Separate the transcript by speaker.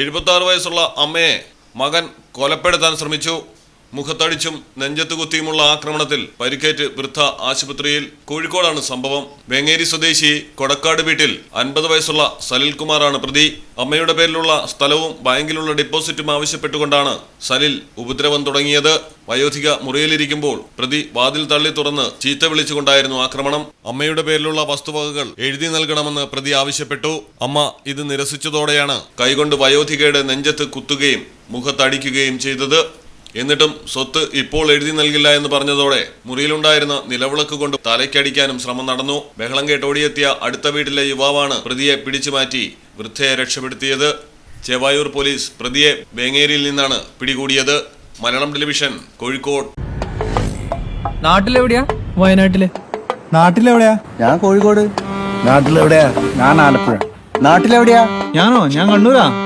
Speaker 1: എഴുപത്തി വയസ്സുള്ള അമ്മയെ മകൻ കൊലപ്പെടുത്താൻ ശ്രമിച്ചു. മുഖത്തടിച്ചും നെഞ്ചത്ത് കുത്തിയുമുള്ള ആക്രമണത്തിൽ പരിക്കേറ്റ് വൃദ്ധ ആശുപത്രിയിൽ കോഴിക്കോടാണ് സംഭവം. വെങ്ങേരി സ്വദേശി കൊടക്കാട് വീട്ടിൽ അൻപത് വയസ്സുള്ള സലിൽ കുമാറാണ് പ്രതി. അമ്മയുടെ പേരിലുള്ള സ്ഥലവും ബാങ്കിലുള്ള ഡിപ്പോസിറ്റും ആവശ്യപ്പെട്ടുകൊണ്ടാണ് സലിൽ ഉപദ്രവം തുടങ്ങിയത്. വയോധിക മുറിയിലിരിക്കുമ്പോൾ പ്രതി വാതിൽ തള്ളി തുറന്ന് ചീത്ത വിളിച്ചുകൊണ്ടായിരുന്നു ആക്രമണം. അമ്മയുടെ പേരിലുള്ള വസ്തുവകകൾ എഴുതി നൽകണമെന്ന് പ്രതി ആവശ്യപ്പെട്ടു. അമ്മ ഇത് നിരസിച്ചതോടെയാണ് കൈകൊണ്ട് വയോധികയുടെ നെഞ്ചത്ത് കുത്തുകയും മുഖത്തടിക്കുകയും ചെയ്തത്. എന്നിട്ടും സ്വത്ത് ഇപ്പോൾ എഴുതി നൽകില്ല എന്ന് പറഞ്ഞതോടെ മുറിയിലുണ്ടായിരുന്ന നിലവിളക്ക് കൊണ്ട് തലയ്ക്കടിക്കാനും ശ്രമം നടന്നു. ബഹളം കേട്ടോടിയെത്തിയ അടുത്ത വീട്ടിലെ യുവാവാണ് പ്രതിയെ പിടിച്ചു മാറ്റി വൃദ്ധയെ രക്ഷപ്പെടുത്തിയത്. ചെവായൂർ പോലീസ് പ്രതിയെ വേങ്ങേരിയിൽ നിന്നാണ് പിടികൂടിയത്. മലയാളം ടെലിവിഷൻ കോഴിക്കോട്.
Speaker 2: നാട്ടിലെവിടെയാ വയനാട്ടിലെ?
Speaker 3: നാട്ടിലെവിടെയാ?
Speaker 4: ഞാൻ കോഴിക്കോട്.
Speaker 3: നാട്ടിലെവിടെയാ? ഞാൻ ആലപ്പുഴ.
Speaker 4: നാട്ടിലെവിടെയാ?
Speaker 3: ഞാനോ? ഞാൻ കണ്ണൂരാ?